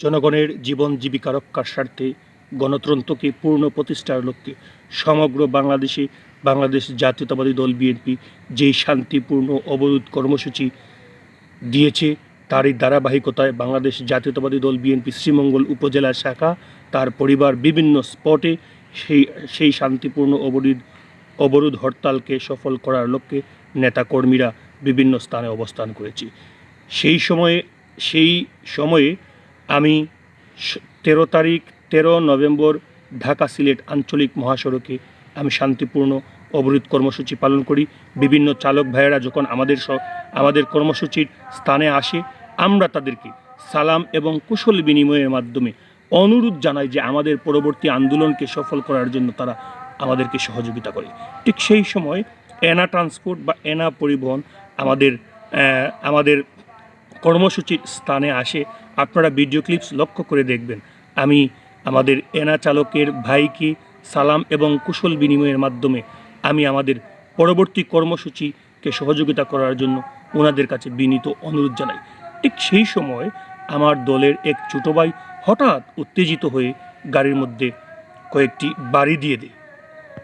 জনগণের জীবন জীবিকা রক্ষার স্বার্থে গণতন্ত্রকে পূর্ণ প্রতিষ্ঠার লক্ষ্যে সমগ্র বাংলাদেশে বাংলাদেশ জাতীয়তাবাদী দল বিএনপি যেই শান্তিপূর্ণ অবরোধ কর্মসূচি দিয়েছে, তারই ধারাবাহিকতায় বাংলাদেশ জাতীয়তাবাদী দল বিএনপি শ্রীমঙ্গল উপজেলা শাখা, তার পরিবার বিভিন্ন স্পটে সেই সেই শান্তিপূর্ণ অবরোধ অবরোধ হরতালকে সফল করার লক্ষ্যে নেতাকর্মীরা বিভিন্ন স্থানে অবস্থান করেছে। সেই সময়ে সেই সময়ে আমি তেরো তারিখ, তেরো নভেম্বর ঢাকা সিলেট আঞ্চলিক মহাসড়কে আমি শান্তিপূর্ণ অবরোধ কর্মসূচি পালন করি। বিভিন্ন চালক ভাইয়েরা যখন আমাদের স, আমাদের কর্মসূচির স্থানে আসে, আমরা তাদেরকে সালাম এবং কুশল বিনিময়ের মাধ্যমে অনুরোধ জানাই যে আমাদের পরবর্তী আন্দোলনকে সফল করার জন্য তারা আমাদেরকে সহযোগিতা করে। ঠিক সেই সময় এনা ট্রান্সপোর্ট বা এনা পরিবহন আমাদের আমাদের কর্মসূচির স্থানে আসে, আপনারা ভিডিও ক্লিপস লক্ষ্য করে দেখবেন। আমি আমাদের এনা চালকের ভাইকে সালাম এবং কুশল বিনিময়ের মাধ্যমে আমি আমাদের পরবর্তী কর্মসূচিকে সহযোগিতা করার জন্য ওনাদের কাছে বিনীত অনুরোধ জানাই। ঠিক সেই সময় আমার দলের এক ছোটো ভাই হঠাৎ উত্তেজিত হয়ে গাড়ির মধ্যে কয়েকটি বাড়ি দিয়ে দেয়।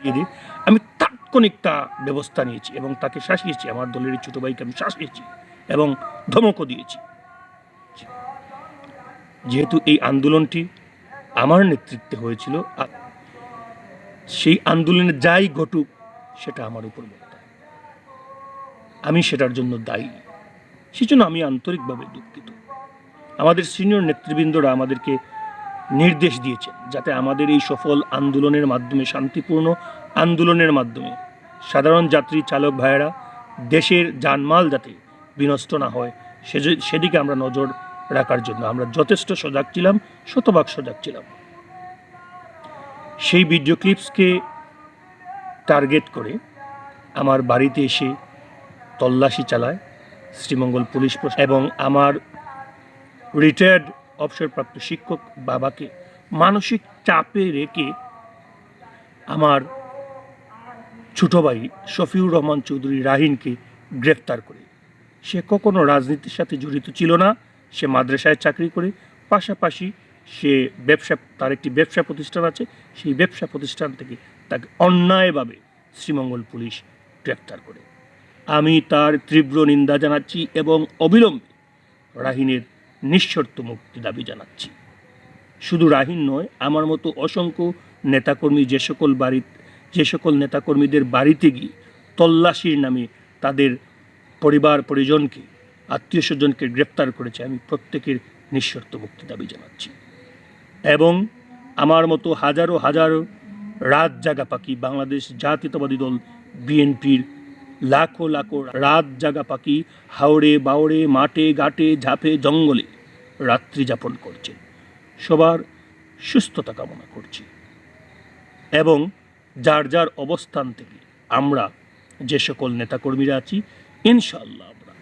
দিয়ে দিই আমি তাৎক্ষণিক তা ব্যবস্থা নিয়েছি এবং তাকে শাসিয়েছি। আমার দলের ছোটো ভাইকে আমি শাসিয়েছি এবং ধমকও দিয়েছি। যেহেতু এই আন্দোলনটি আমার নেতৃত্বে হয়েছিল সেই আন্দোলনে যাই ঘটুক, সেটা আমার উপর আমি সেটার জন্য দায়ী। সেজন্য আমি আন্তরিকভাবে দুঃখিত। আমাদের সিনিয়র নেতৃবৃন্দরা আমাদেরকে নির্দেশ দিয়েছেন যাতে আমাদের এই সফল আন্দোলনের মাধ্যমে, শান্তিপূর্ণ আন্দোলনের মাধ্যমে সাধারণ যাত্রী চালক ভাইয়েরা দেশের জানমাল যাতে বিনষ্ট না হয়। সে- সেদিকে আমরা নজর রাখার জন্য। আমরা যথেষ্ট সজাগ ছিলাম, শতভাগ সজাগ ছিলাম। সেই ভিডিও ক্লিপসকে টার্গেট করে আমার বাড়িতে এসে তল্লাশি চালায় শ্রীমঙ্গল পুলিশ এবং আমার রিটায়ার্ড অবসরপ্রাপ্ত শিক্ষক বাবাকে মানসিক চাপে রেখে আমার ছোট ভাই শফিউর রহমান চৌধুরী রাহিনকে গ্রেফতার করে। সে কখনো রাজনীতির সাথে জড়িত ছিল না, সে মাদ্রাসায় চাকরি করে, পাশাপাশি সে ব্যবসা, তার একটি ব্যবসা প্রতিষ্ঠান আছে, সেই ব্যবসা প্রতিষ্ঠান থেকে তাকে অন্যায়ভাবে শ্রীমঙ্গল পুলিশ গ্রেপ্তার করে। আমি তার তীব্র নিন্দা জানাচ্ছি এবং অবিলম্বে রাহিনের নিঃশর্ত মুক্তি দাবি জানাচ্ছি। শুধু রাহিন নয়, আমার মতো অসংখ্য নেতাকর্মী যে সকল বাড়ি যে সকল নেতাকর্মীদের বাড়িতে গিয়ে তল্লাশির নামে তাদের পরিবার, পরিজনকে, আত্মীয় স্বজনকে গ্রেপ্তার করেছে। আমি প্রত্যেকের নিঃশর্ত মুক্তি দাবি জানাচ্ছি। এবং আমার মতো হাজারো হাজারো রাত জাগা পাখি, বাংলাদেশ জাতীয়তাবাদী দল, বিএনপির লাখো লাখো রাত জাগা পাখি হাওড়ে, বাওড়ে, মাঠে, ঘাটে, ঝাঁপে, জঙ্গলে রাত্রি যাপন করছে। সবার সুস্থতা কামনা করছি। এবং যার যার অবস্থান থেকে আমরা যে সকল নেতাকর্মীরা আছি ইনশাল্লাহ আমরা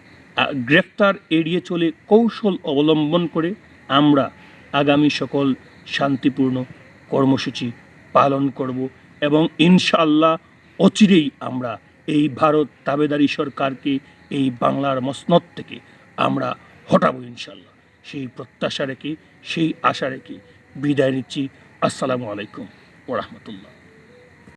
গ্রেফতার এড়িয়ে চলে কৌশল অবলম্বন করে আমরা আগামী সকল শান্তিপূর্ণ কর্মসূচি পালন করব এবং ইনশাল্লাহ অচিরেই আমরা এই ভারত তাবেদারি সরকারকে এই বাংলার মসনদ থেকে আমরা হটাবো ইনশাল্লাহ সেই প্রত্যাশা রেখে, সেই আশা রেখে বিদায় নিচ্ছি। আসসালামু আলাইকুম ওরহমতুল্লাহ